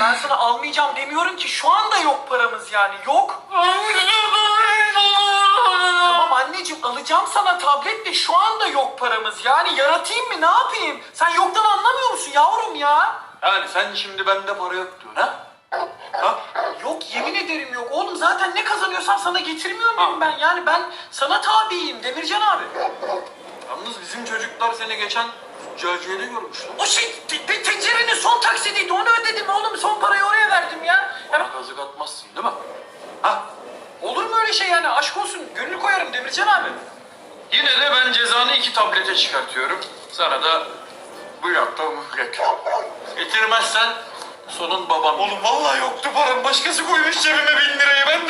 Ben sana almayacağım demiyorum ki şu anda yok paramız yani yok. Tamam anneciğim alacağım sana tablet de şu anda yok paramız. Yani yaratayım mı ne yapayım? Sen yoktan anlamıyor musun yavrum ya? Yani sen şimdi bende para yok diyorsun ha? Ha? Yok yemin ederim yok. Oğlum zaten ne kazanıyorsan sana getirmiyor muyum ben? Yani ben sana tabiyim Demircan abi. Yalnız bizim çocuklar seni geçen züccaciyede görmüşler. O şey te- te- tencerenin son taksidiydi Ha? olur mu öyle şey yani? Aşk olsun. Gönül koyarım Demircan abi. Yine de ben cezanı iki tablete çıkartıyorum. Sana da bu yapta mühlet. Getirmezsen sonun babam. Oğlum vallahi yoktu param. Başkası koymuş cebime bin lirayı. Bende yoktu